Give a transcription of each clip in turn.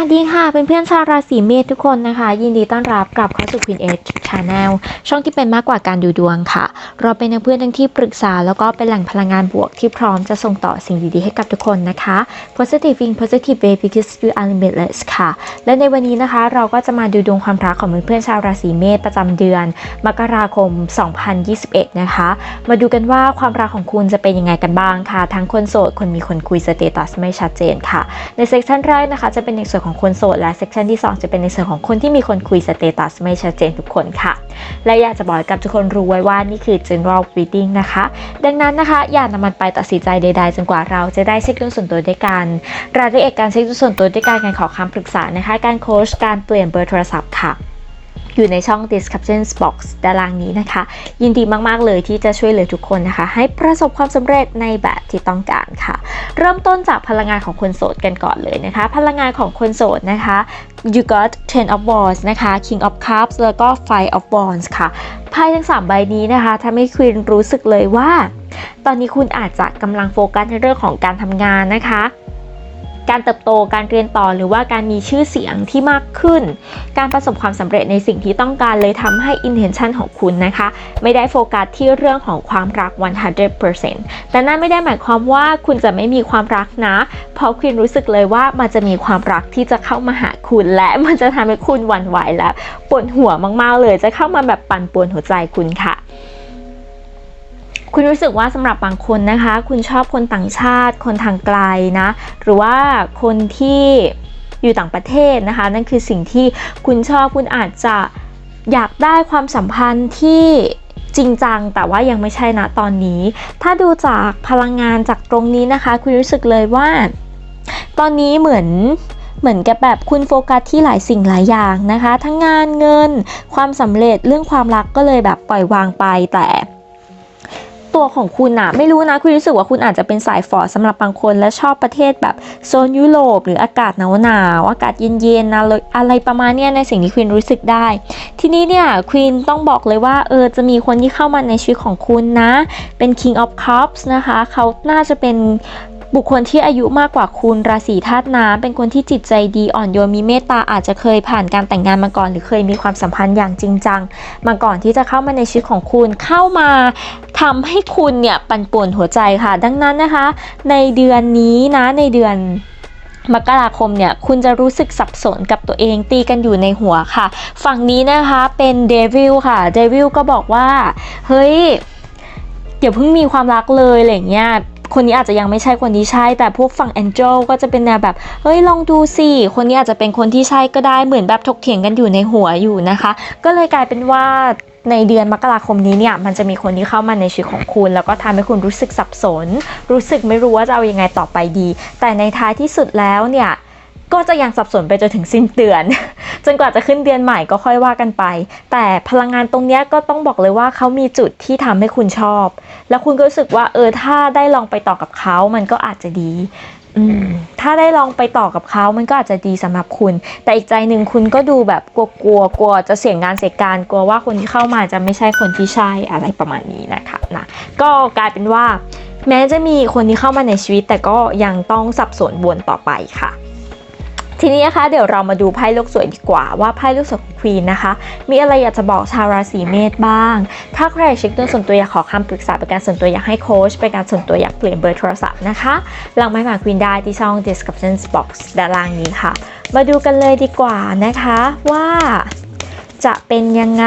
สวัสดีค่ะเพื่อนๆชาวราศีเมษทุกคนนะคะ ยินดีต้อนรับกลับเข้าสู่ Queen Edge Channel ช่องที่เป็นมากกว่าการดูดวงค่ะ เราเป็นเพื่อนทั้งที่ปรึกษาแล้วก็เป็นแหล่งพลังงานบวกที่พร้อมจะส่งต่อสิ่งดีๆให้กับทุกคนนะคะ positive in positive way because you are limitless ค่ะ และในวันนี้นะคะเราก็จะมาดูดวงความรักของเพื่อนๆชาวราศีเมษประจำเดือน มกราคม 2021 นะคะ มาดูกันว่าความรักของคุณจะเป็นยังไงกันบ้างค่ะ ทั้งคนโสด คนมีคนคุยสเตตัสไม่ชัดเจนค่ะ ในเซสชันแรกนะคะจะเป็นในส่วนของคนโสดและเซสชันที่ 2 จะเป็นในส่วนของคนที่มีคนคุยสเตตัสไม่ชัดเจนทุกคนค่ะ และอยากจะบอกให้กับทุกคนรู้ไว้ว่านี่คือ general reading นะคะ ดังนั้นนะคะอย่านำมันไปตัดสินใจใด ๆ จนกว่าเราจะได้เช็คดวงส่วนตัวด้วยกัน รายละเอียดการเช็คดวงส่วนตัวด้วยการการขอคำปรึกษานะคะ การโค้ชการเปลี่ยนเบอร์โทรศัพท์ค่ะ อยู่ในช่อง description box ด้านล่างนี้นะคะ ยินดีมากๆเลยที่จะช่วยเหลือทุกคนนะคะ ให้ประสบความสำเร็จในแบบที่ต้องการค่ะ เริ่มต้นจากพลังงานของคนโสดกันก่อนเลยนะคะ พลังงานของคนโสดนะคะ you got ten of wands นะคะ king of cups แล้วก็ five of wands ค่ะไพ่ทั้ง 3 ใบนี้นะคะทำให้คุณรู้สึกเลยว่า ตอนนี้คุณอาจจะกำลังโฟกัสในเรื่องของการทำงานนะคะ การเติบโตการเรียนต่อหรือว่าการมีชื่อเสียงที่มากขึ้น การประสบความสำเร็จในสิ่งที่ต้องการเลยทำให้ intention ของคุณนะคะ ไม่ได้โฟกัสที่เรื่องของความรัก 100%แต่นั่นไม่ได้หมายความว่าคุณจะไม่มีความรักนะ เพราะคุณรู้สึกเลยว่ามันจะมีความรักที่จะเข้ามาหาคุณและมันจะทำให้คุณหวั่นไหวและปวดหัวมากๆเลยจะเข้ามาแบบปั่นป่วนหัวใจคุณค่ะ คุณรู้สึกว่าสำหรับบางคนนะคะ คุณชอบคนต่างชาติ คนทางไกลนะ หรือว่าคนที่อยู่ต่างประเทศนะคะ นั่นคือสิ่งที่คุณชอบคุณอาจจะอยากได้ความสัมพันธ์ที่จริงจังแต่ว่ายังไม่ใช่นะตอนนี้ ถ้าดูจากพลังงานจากตรงนี้นะคะ คุณรู้สึกเลยว่า ตอนนี้เหมือนเหมือนกับแบบคุณโฟกัสที่หลายสิ่งหลายอย่างนะคะ ทั้งงานเงิน ความสำเร็จเรื่องความรักก็เลยแบบปล่อยวางไปแต่ ตัวของคุณอะไม่รู้นะคุณรู้สึกว่าคุณอาจจะเป็นสายฝอสำหรับบางคน และชอบประเทศแบบโซนยุโรปหรืออากาศหนาวหนาวอากาศเย็นๆนะอะไรประมาณเนี้ยในสิ่งที่คุณรู้สึกได้ ทีนี้เนี่ยควีนต้องบอกเลยว่าเออจะมีคนที่เข้ามาในชีวิตของคุณนะ เป็น King of Cups นะคะ เขาน่าจะเป็น บุคคลที่อายุมากกว่าคุณราศีธาตุน้ำเป็นคนที่จิตใจดีอ่อนโยนมีเมตตาอาจจะเคยผ่านการแต่งงานมาก่อน หรือเคยมีความสัมพันธ์อย่างจริงจัง มาก่อนที่จะเข้ามาในชีวิตของคุณเข้ามาทำให้คุณเนี่ยปั่นป่วนหัวใจค่ะ ดังนั้นนะคะ ในเดือนนี้นะในเดือนมกราคมเนี่ยคุณจะรู้สึกสับสนกับตัวเองตีกันอยู่ในหัวค่ะ ฝั่งนี้นะคะเป็นเดวิลค่ะเดวิลก็บอกว่า เฮ้ยอย่าเพิ่งมีความรักเลยอะไรอย่างเงี้ย คนนี้อาจจะยังไม่ใช่คนที่ใช่ แต่พวกฝั่งแองเจลก็จะเป็นแนวแบบ เฮ้ยลองดูสิ คนนี้อาจจะเป็นคนที่ใช่ก็ได้เหมือนแบบถกเถียงกันอยู่ในหัวอยู่นะคะ ก็เลยกลายเป็นว่าในเดือนมกราคมนี้เนี่ยมันจะมีคนที่เข้ามาในชีวิตของคุณ แล้วก็ทำให้คุณรู้สึกสับสน รู้สึกไม่รู้ว่าจะเอาอยังไงต่อไปดี แต่ในท้ายที่สุดแล้วเนี่ย ก็จะยังสับสนไปจนถึงสิ้นเดือน จนกว่าจะขึ้นเดือนใหม่ก็ค่อยว่ากันไป แต่พลังงานตรงเนี้ยก็ต้องบอกเลยว่าเขามีจุดที่ทำให้คุณชอบ แล้วคุณก็รู้สึกว่าเออถ้าได้ลองไปต่อกับเขามันก็อาจจะดีอืมถ้าได้ลองไปต่อกับเขามันก็อาจจะดีสำหรับคุณ แต่อีกใจหนึ่งคุณก็ดูแบบกลัวกลัวๆกลัวจะเสี่ยงงานเสี่ยงการกลัวว่าคนที่เข้ามาจะไม่ใช่คนที่ใช่อะไรประมาณนี้นะคะนะก็กลายเป็นว่า แม้จะมีคนที่เข้ามาในชีวิต แต่ก็ยังต้องสับสนวนต่อไปค่ะ ทีนี้นะคะเดี๋ยวเรามาดูไพ่โลกสวยดีกว่าว่าไพ่โลกสวยของควีนนะคะ มีอะไรอยากจะบอกชาวราศีเมษบ้าง ถ้าใครเช็คตัวส่วนตัวอยากขอคำปรึกษาเป็นการส่วนตัวอยากให้โค้ชเป็นการส่วนตัวอยากเปลี่ยนเบอร์โทรศัพท์นะคะหลังไม้ผ่านควีนได้ที่ช่อง description box ด้านล่างนี้ค่ะ มาดูกันเลยดีกว่านะคะว่าจะเป็นยังไง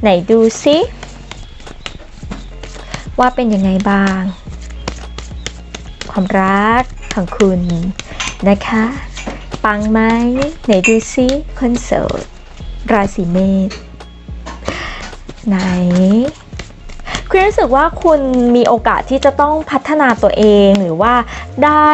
ไหนดูซิว่าเป็นยังไงบ้าง ความรักของคุณ นะคะ ปังไหมไหนดูซิคนโสดราศีเมษไหน คุณรู้สึกว่าคุณมีโอกาสที่จะต้องพัฒนาตัวเองหรือว่าได้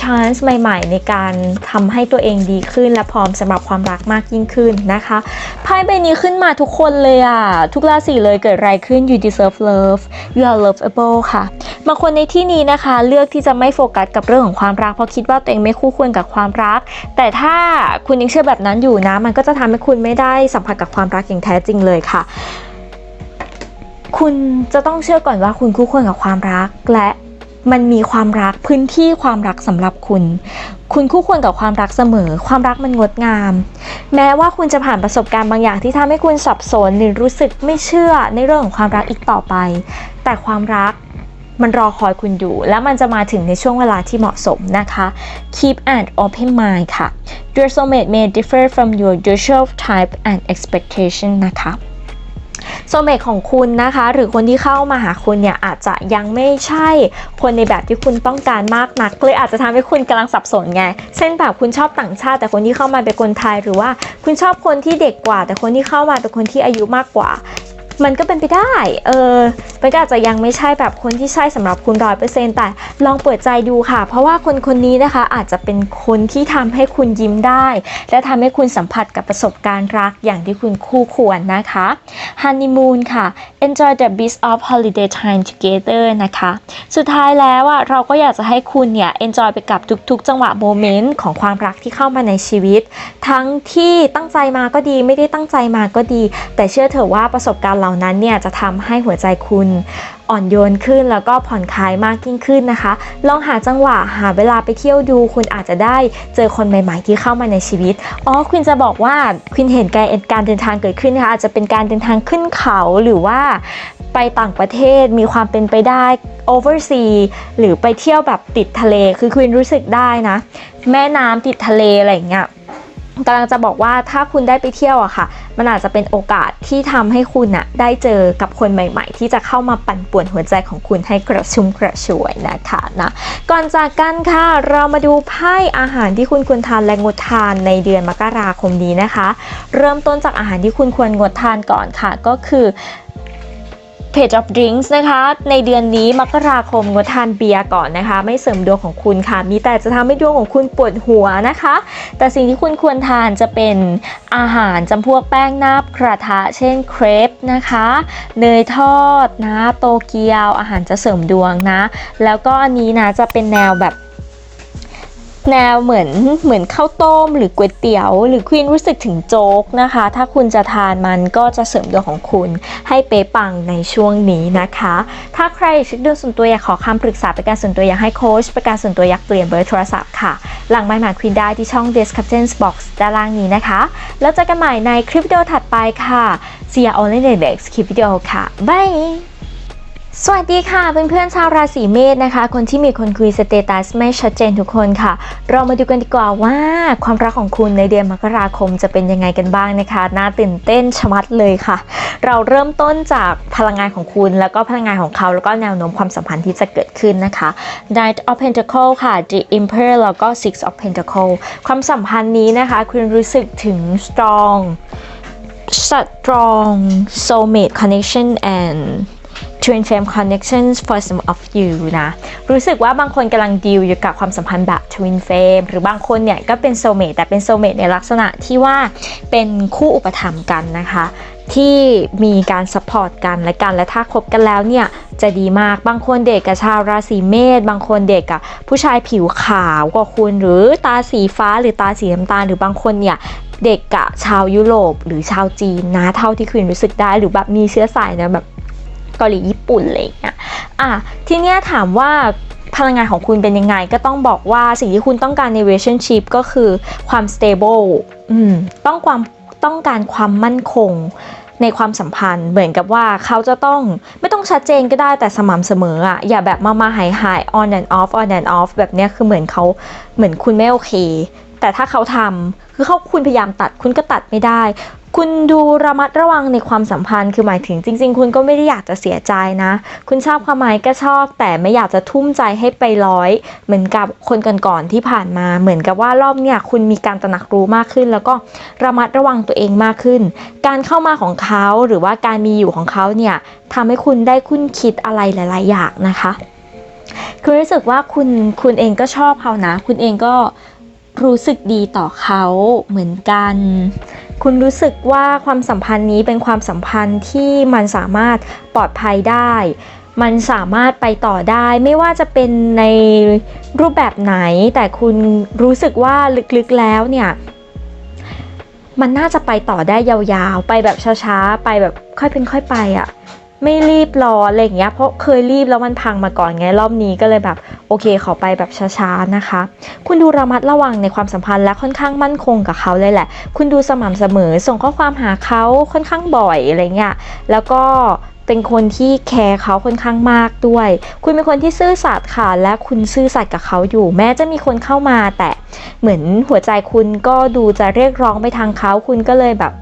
ช a น c e ใหม่ ๆ ในการทำให้ตัวเองดีขึ้นและพร้อมสำหรับความรักมากยิ่งขึ้นนะคะไพ่ใบนี้ขึ้นมาทุกคนเลยอะทุกราศีเลยเกิดอะไรขึ้น you deserve love you are lovable ค่ะบางคนในที่นี้นะคะ เลือกที่จะไม่โฟกัสกับเรื่องของความรัก เพราะคิดว่าตัวเองไม่คู่ควรกับความรัก แต่ถ้าคุณยังเชื่อแบบนั้นอยู่นะ มันก็จะทำให้คุณไม่ได้สัมผัสกับความรักอย่างแท้จริงเลยค่ะ คุณจะต้องเชื่อก่อนว่าคุณคู่ควรกับความรัก และมันมีความรักพื้นที่ความรักสำหรับคุณ คุณคู่ควรกับความรักเสมอ ความรักมันงดงาม แม้ว่าคุณจะผ่านประสบการณ์บางอย่างที่ทำให้คุณสับสนหรือรู้สึกไม่เชื่อในเรื่องของความรักอีกต่อไป แต่ความรักมันรอคอยคุณอยู่ และมันจะมาถึงในช่วงเวลาที่เหมาะสมนะคะ Keep an open mind ค่ะ Your soulmate may differ from your usual type and expectation นะคะ โซเมตของคุณนะคะ หรือคนที่เข้ามาหาคุณเนี่ยอาจจะยังไม่ใช่คนในแบบที่คุณต้องการมากนักเลยอาจจะทำให้คุณกำลังสับสนไงเช่นแบบคุณชอบต่างชาติ แต่คนที่เข้ามาเป็นคนไทยหรือว่า คุณชอบคนที่เด็กกว่า แต่คนที่เข้ามาเป็นคนที่อายุมากกว่า มันก็เป็นไปได้ เออมันก็อาจจะยังไม่ใช่แบบคนที่ใช่สำหรับคุณร้อยเปอร์เซ็นต์แต่ลองเปิดใจดูค่ะ เพราะว่าคนคนนี้นะคะอาจจะเป็นคนที่ทำให้คุณยิ้มได้ และทำให้คุณสัมผัสกับประสบการณ์รักอย่างที่คุณคู่ควรนะคะ Honeymoon ค่ะ Enjoy the best of holiday time together นะคะ สุดท้ายแล้วอะเราก็อยากจะให้คุณเนี่ย enjoy ไปกับทุกๆ จังหวะโมเมนต์ของความรักที่เข้ามาในชีวิต ทั้งที่ตั้งใจมาก็ดีไม่ได้ตั้งใจมาก็ดี แต่เชื่อเถอะว่าประสบการณ์เหล่านั้นเนี่ยจะทำให้หัวใจคุณอ่อนโยนขึ้นแล้วก็ผ่อนคลายมากยิ่งขึ้นนะคะ ลองหาจังหวะหาเวลาไปเที่ยวดู คุณอาจจะได้เจอคนใหม่ ๆ ที่เข้ามาในชีวิตอ๋อคุณจะบอกว่าคุณเห็นการการเดินทางเกิดขึ้นนะคะอาจจะเป็นการเดินทางขึ้นเขาหรือว่าไปต่างประเทศมีความเป็นไปได้ oversea หรือไปเที่ยวแบบติดทะเลคือคุณรู้สึกได้นะ แม่น้ำติดทะเลอะไรอย่างเงี้ย กำลังจะบอกว่าถ้าคุณได้ไปเที่ยวอะค่ะ มันอาจจะเป็นโอกาสที่ทำให้คุณอะได้เจอกับคนใหม่ ๆ ที่จะเข้ามาปั่นป่วนหัวใจของคุณให้กระชุ่มกระชวยนะคะนะก่อนจากกันค่ะ เรามาดูไพ่อาหารที่คุณควรทานและงดทานในเดือนมกราคมนี้นะคะ เริ่มต้นจากอาหารที่คุณควรงดทานก่อนค่ะ ก็คือ Page of Drinks นะคะ ในเดือนนี้มกราคมงดทานเบียร์ก่อนนะคะ ไม่เสริมดวงของคุณค่ะ มีแต่จะทำให้ดวงของคุณปวดหัวนะคะ แต่สิ่งที่คุณควรทานจะเป็นอาหารจำพวกแป้งนาบกระทะ เช่นเครปนะคะ เนยทอดนะ โตเกียวอาหารจะเสริมดวงนะ แล้วก็อันนี้นะจะเป็นแนวแบบ แนวเหมือนเหมือนข้าวต้ม หรือก๋วยเตี๋ยว หรือควีนรู้สึกถึงโจ๊กนะคะ ถ้าคุณจะทานมันก็จะเสริมดวงของคุณให้เป๊ะปังในช่วงนี้นะคะ ถ้าใครอยากเช็คดวงส่วนตัวอยากขอคำปรึกษาป็นการส่วนตัวอยากให้โค้ชป็นการส่วนตัวอยากเปลี่ยนเบอร์โทรศัพท์ค่ะ หลังไมค์หมาควีนได้ที่ช่อง description box ด้านล่างนี้นะคะ แล้วเจอกันใหม่ในคลิปวิดีโอถัดไปค่ะ See you all in the next คลิปวิดีโอค่ะ bye สวัสดีค่ะเพื่อนๆชาวราศีเมษนะคะ คนที่มีคนคุยสเตตัสไม่ชัดเจนทุกคนค่ะ เรามาดูกันดีกว่าว่าความรักของคุณในเดือนมกราคมจะเป็นยังไงกันบ้างนะคะน่าตื่นเต้นชะมัดเลยค่ะ เราเริ่มต้นจากพลังงานของคุณ แล้วก็พลังงานของเขา แล้วก็แนวโน้มความสัมพันธ์ที่จะเกิดขึ้นนะคะ Knight of Pentacle ค่ะ The Emperor แล้วก็ Six of Pentacle ความสัมพันธ์นี้นะคะ คุณรู้สึกถึง strong strong soulmate connection and Twin Flame Connections for some of you นะ รู้สึกว่าบางคนกำลังดีลอยู่กับความสัมพันธ์แบบ Twin Flame หรือบางคนเนี่ยก็เป็น Soulmate แต่เป็น Soulmate ในลักษณะที่ว่าเป็นคู่อุปถัมภ์กันนะคะที่มีการซัพพอร์ตกันและกันและถ้าคบกันแล้วเนี่ยจะดีมากบางคนเด็กกับชาวราศีเมษบางคนเด็กกับผู้ชายผิวขาวกว่าคุณหรือตาสีฟ้าหรือตาสีน้ำตาลหรือบางคนเนี่ยเด็กกับชาวยุโรปหรือชาวจีนนะเท่าที่คุณรู้สึกได้หรือแบบมีเชื้อสายนะแบบ เกาหลีญี่ปุ่นอะไรอย่างเงี้ยอะทีเนี้ยถามว่าพลังงานของคุณเป็นยังไง ก็ต้องบอกว่าสิ่งที่คุณต้องการใน relationship ก็คือความ stable อืมต้องความต้องการความมั่นคงในความสัมพันธ์เหมือนกับว่าเขาจะต้องไม่ต้องชัดเจนก็ได้แต่สม่ำเสมออะอย่าแบบมามาหายหาย on and off on and off แบบเนี้ยคือเหมือนเขาเหมือนคุณไม่โอเค แต่ถ้าเขาทำคือเขาคุณพยายามตัดคุณก็ตัดไม่ได้ คุณดูระมัดระวังในความสัมพันธ์คือหมายถึงจริง ๆ คุณก็ไม่ได้อยากจะเสียใจนะ คุณชอบเขาไหมก็ชอบ แต่ไม่อยากจะทุ่มใจให้ไปร้อย เหมือนกับคนก่อนๆที่ผ่านมา เหมือนกับว่ารอบเนี่ยคุณมีการตระหนักรู้มากขึ้น แล้วก็ระมัดระวังตัวเองมากขึ้น การเข้ามาของเขาหรือว่าการมีอยู่ของเขาเนี่ยทำให้คุณได้คุ้นคิดอะไรหลาย ๆ อย่างนะคะคือรู้สึกว่าคุณคุณเองก็ชอบเขานะ คุณเองก็รู้สึกดีต่อเขาเหมือนกัน คุณรู้สึกว่าความสัมพันธ์นี้เป็นความสัมพันธ์ที่มันสามารถปลอดภัยได้ มันสามารถไปต่อได้ ไม่ว่าจะเป็นในรูปแบบไหน แต่คุณรู้สึกว่าลึกๆแล้วเนี่ยมันน่าจะไปต่อได้ยาวๆ ไปแบบช้าๆ ไปแบบค่อยเป็นค่อยไปอะ่ะ ไม่รีบร้อนอะไรอย่างเงี้ยเพราะเคยรีบแล้วมันพังมาก่อนไงรอบนี้ก็เลยแบบโอเคขอไปแบบช้าๆนะคะ คุณดูระมัดระวังในความสัมพันธ์และค่อนข้างมั่นคงกับเขาเลยแหละ คุณดูสม่ำเสมอส่งข้อความหาเขาค่อนข้างบ่อยอะไรเงี้ยแล้วก็เป็นคนที่แคร์เขาค่อนข้างมากด้วย คุณเป็นคนที่ซื่อสัตย์ค่ะ และคุณซื่อสัตย์กับเขาอยู่ แม้จะมีคนเข้ามาแต่เหมือนหัวใจคุณก็ดูจะเรียกร้องไปทางเขา คุณก็เลยแบบ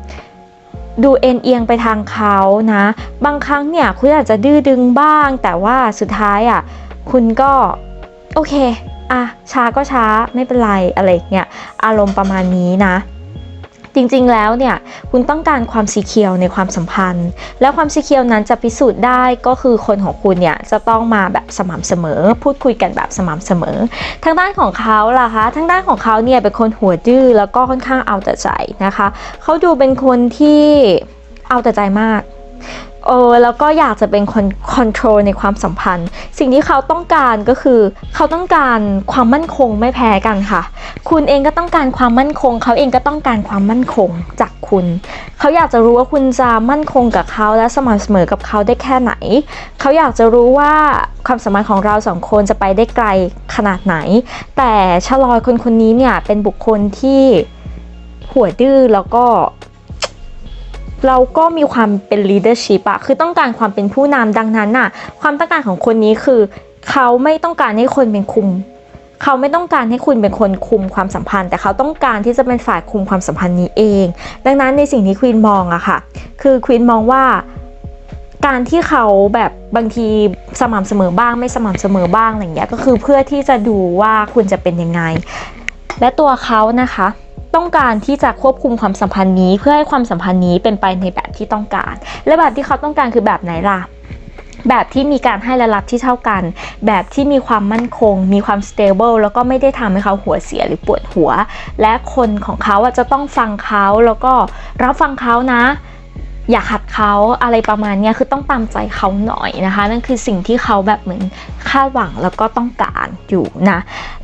ดูเอ็นเอียงไปทางเขานะ บางครั้งเนี่ยคุณอาจจะดื้อดึงบ้าง แต่ว่าสุดท้ายอะคุณก็โอเคอะช้าก็ช้าไม่เป็นไรอะไรเงี้ยอารมณ์ประมาณนี้นะ จริงๆ แล้วเนี่ยคุณต้องการความสีเขียวในความสัมพันธ์ แล้วความสีเขียวนั้นจะพิสูจน์ได้ก็คือคนของคุณเนี่ยจะต้องมาแบบสม่ำเสมอ พูดคุยกันแบบสม่ำเสมอ ทางด้านของเขาล่ะคะทางด้านของเขาเนี่ยเป็นคนหัวดื้อแล้วก็ค่อนข้างเอาแต่ใจนะคะเขาดูเป็นคนที่เอาแต่ใจมาก เออแล้วก็อยากจะเป็นคนคอนโทรลในความสัมพันธ์ สิ่งที่เขาต้องการก็คือเขาต้องการความมั่นคงไม่แพ้กันค่ะ คุณเองก็ต้องการความมั่นคง เขาเองก็ต้องการความมั่นคงจากคุณ เขาอยากจะรู้ว่าคุณจะมั่นคงกับเขาและสม่ำเสมอกับเขาได้แค่ไหน เขาอยากจะรู้ว่าความสัมพันธ์ของเราสองคนจะไปได้ไกลขนาดไหน แต่ชะลอยคนคนนี้เนี่ยเป็นบุคคลที่หัวดื้อแล้วก็ เราก็มีความเป็น leadership อะคือต้องการความเป็นผู้นำดังนั้นน่ะความต้องการของคนนี้คือ เขาไม่ต้องการให้คนเป็นคุม เขาไม่ต้องการให้คุณเป็นคนคุมความสัมพันธ์ แต่เขาต้องการที่จะเป็นฝ่ายคุมความสัมพันธ์นี้เอง ดังนั้นในสิ่งที่ควีนมองอะค่ะ คือควีนมองว่าการที่เขาแบบบางทีสม่ำเสมอบ้างไม่สม่ำเสมอบ้างอะไรอย่างเงี้ยก็คือเพื่อที่จะดูว่าคุณจะเป็นยังไง และตัวเขานะคะ ต้องการที่จะควบคุมความสัมพันธ์นี้ เพื่อให้ความสัมพันธ์นี้เป็นไปในแบบที่ต้องการ และแบบที่เขาต้องการคือแบบไหนล่ะแบบที่มีการให้และรับที่เท่ากัน แบบที่มีความมั่นคง มีความ stable แล้วก็ไม่ได้ทำให้เขาหัวเสียหรือปวดหัว และคนของเขาจะต้องฟังเขาแล้วก็รับฟังเขานะ อย่าขัดเขาอะไรประมาณนี้คือต้องตามใจเขาหน่อยนะคะ นั่นคือสิ่งที่เขาแบบเหมือนคาดหวังแล้วก็ต้องการอยู่นะ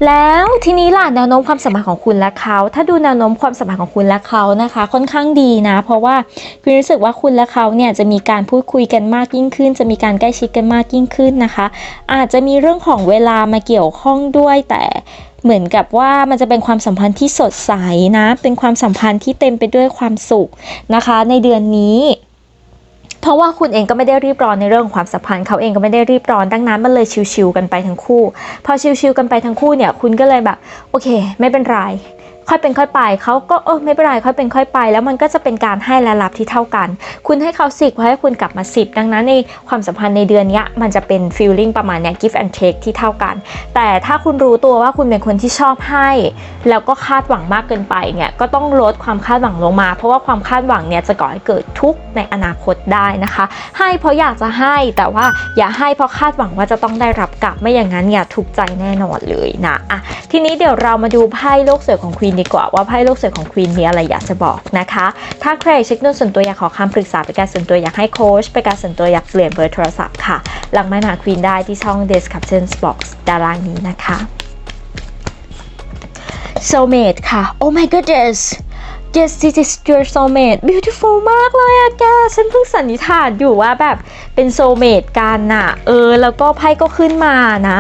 แล้วทีนี้ล่ะแนวโน้มความสัมพันธ์ของคุณและเขา ถ้าดูแนวโน้มความสัมพันธ์ของคุณและเขานะคะ ค่อนข้างดีนะ เพราะว่าคุณรู้สึกว่าคุณและเขาเนี่ยจะมีการพูดคุยกันมากยิ่งขึ้น จะมีการใกล้ชิดกันมากยิ่งขึ้นนะคะ อาจจะมีเรื่องของเวลามาเกี่ยวข้องด้วยแต่ เหมือนกับว่ามันจะเป็นความสัมพันธ์ที่สดใสนะ เป็นความสัมพันธ์ที่เต็มไปด้วยความสุขนะคะ ในเดือนนี้เพราะว่าคุณเองก็ไม่ได้รีบร้อนในเรื่องของความสัมพันธ์เขาเองก็ไม่ได้รีบร้อนดังนั้นมันเลยชิวๆกันไปทั้งคู่ พอชิวๆกันไปทั้งคู่เนี่ยคุณก็เลยแบบโอเค ไม่เป็นไร ค่อยเป็นค่อยไปเขาก็เออไม่เป็นไรค่อยเป็นค่อยไป แล้วมันก็จะเป็นการให้และรับที่เท่ากัน คุณให้เขาสิบให้คุณกลับมาสิบดังนั้นในความสัมพันธ์ในเดือนนี้มันจะเป็น feeling ประมาณเนี้ย give and take ที่เท่ากัน แต่ถ้าคุณรู้ตัวว่าคุณเป็นคนที่ชอบให้ แล้วก็คาดหวังมากเกินไปเนี่ยก็ต้องลดความคาดหวังลงมา เพราะว่าความคาดหวังเนี่ยจะก่อให้เกิดทุกข์ในอนาคตได้นะคะ ให้เพราะอยากจะให้แต่ว่าอย่าให้เพราะคาดหวังว่าจะต้องได้รับกลับไม่อย่างนั้นอย่าถูกใจแน่นอนเลยนะอะทีนี้เดี๋ยวเรามาดูไพ่โลกสวยของควีนดีกว่าว่าไพ่โลกสวยของควีนมีอะไรอยากจะบอกนะคะ ถ้าใครเช็คดวงส่วนตัวอยากขอคำปรึกษาเป็นการส่วนตัวอยากให้โค้ชเป็นการส่วนตัวอยากเปลี่ยนเบอร์โทรศัพท์ค่ะ หลังไม้มาควีนได้ที่ช่อง description box ด้านล่างนี้นะคะ soulmate ค่ะ oh my goodness yes this is your soulmate beautiful มากเลยอะแก ฉันเพิ่งสันนิษฐานอยู่ว่าแบบเป็น soulmate กันน่ะเออ แล้วก็ไพ่ก็ขึ้นมานะ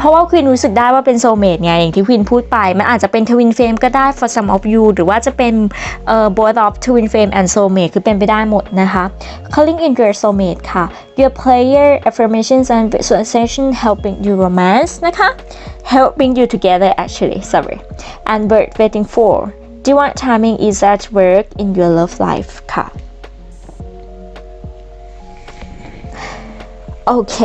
เพราะว่าควีนรู้สึกได้ว่าเป็นโซเมตไงอย่างที่ควีนพูดไป มันอาจจะเป็นทวินเฟมก็ได้ for some of you หรือว่าจะเป็นเอ่อ both of twin flame and soulmate คือเป็นไปได้หมดนะคะ calling in your soulmate ค่ะ your player affirmations and visualization helping you romance นะคะ helping you together actually sorry and bird waiting for divine timing is at work in your love life ค่ะโอเ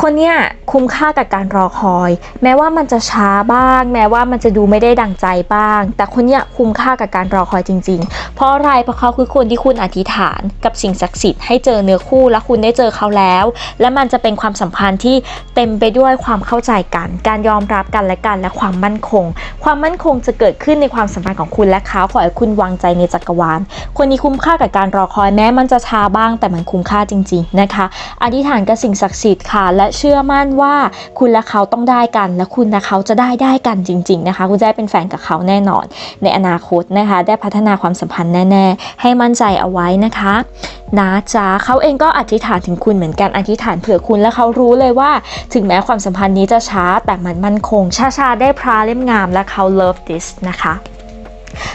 คนเนี้ยคุ้มค่ากับการรอคอย แม้ว่ามันจะช้าบ้าง แม้ว่ามันจะดูไม่ได้ดังใจบ้าง แต่คนเนี้ยคุ้มค่ากับการรอคอยจริง ๆ เพราะอะไรเพราะเขาคือคนที่คุณอธิษฐานกับสิ่งศักดิ์สิทธิ์ให้เจอเนื้อคู่และคุณได้เจอเขาแล้ว และมันจะเป็นความสัมพันธ์ที่เต็มไปด้วยความเข้าใจกัน การยอมรับกันและกันและความมั่นคง ความมั่นคงจะเกิดขึ้นในความสัมพันธ์ของคุณและเขาขอให้คุณวางใจในจักรวาล คนนี้คุ้มค่ากับการรอคอยแม้มันจะช้าบ้าง แต่มันคุ้มค่าจริง ๆนะคะ อธิษฐานกับสิ่งศักดิ์สิทธิ์ค่ะและเชื่อมั่นว่าคุณและเขาต้องได้กัน และคุณและเขาจะได้ได้กันจริง ๆ นะคะ คุณจะได้เป็นแฟนกับเขาแน่นอน ในอนาคตนะคะ ได้พัฒนาความสัมพันธ์แน่ ๆ ให้มั่นใจเอาไว้นะคะนะจ๊ะเขาเองก็อธิษฐานถึงคุณเหมือนกันอธิษฐานเผื่อคุณและเขารู้เลยว่า ถึงแม้ความสัมพันธ์นี้จะช้าแต่มันมั่นคงชาชาได้พระเล่มงามและเขา love this นะคะ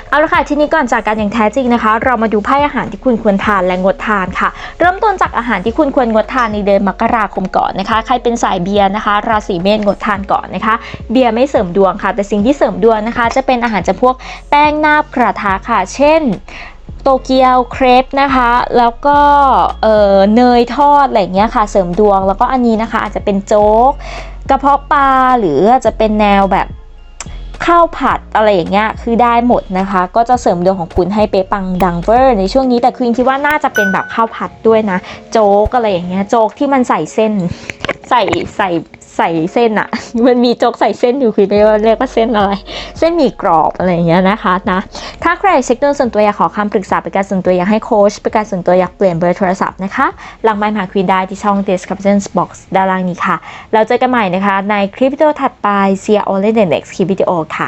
เอาละค่ะทีนี้ก่อนจากกันอย่างแท้จริงนะคะ เรามาดูไพ่อาหารที่คุณควรทานและงดทานค่ะ เริ่มต้นจากอาหารที่คุณควรงดทานในเดือนมกราคมก่อนนะคะ ใครเป็นสายเบียร์นะคะ ราศีเมษงดทานก่อนนะคะ เบียร์ไม่เสริมดวงค่ะ แต่สิ่งที่เสริมดวงนะคะ จะเป็นอาหารจำพวกแป้งหน้าบกระทะค่ะ เช่นโตเกียวเครปนะคะ แล้วก็เนยทอดอะไรเงี้ยค่ะ เสริมดวงแล้วก็อันนี้นะคะ อาจจะเป็นโจ๊กกระเพาะปลาหรืออาจจะเป็นแนวแบบ ข้าวผัดอะไรอย่างเงี้ยคือได้หมดนะคะ ก็จะเสริมดวงของคุณให้เป๊ะปังดังเวอร์ในช่วงนี้แต่คือคิดว่าน่าจะเป็นแบบข้าวผัดด้วยนะ โจ๊กอะไรอย่างเงี้ยโจ๊กที่มันใส่เส้นใส่ใส่ ใส่เส้นอะมันมีโจ๊กใส่เส้นอยู่คือไม่ว่าเรียกว่าเส้นอะไร เส้นหมี่กรอบอะไรอย่างเงี้ยนะคะนะถ้าใครเช็คดวงส่วนตัวอยากขอคำปรึกษาเป็นการส่วนตัวอยากให้โค้ชเป็นการส่วนตัวอยากเปลี่ยนเบอร์โทรศัพท์นะคะ หลังไมค์หาควีนได้ที่ช่อง description box ด้านล่างนี้ค่ะ แล้วเจอกันใหม่นะคะในคลิปวิดีโอถัดไป see you all in the next คลิปวิดีโอค่ะ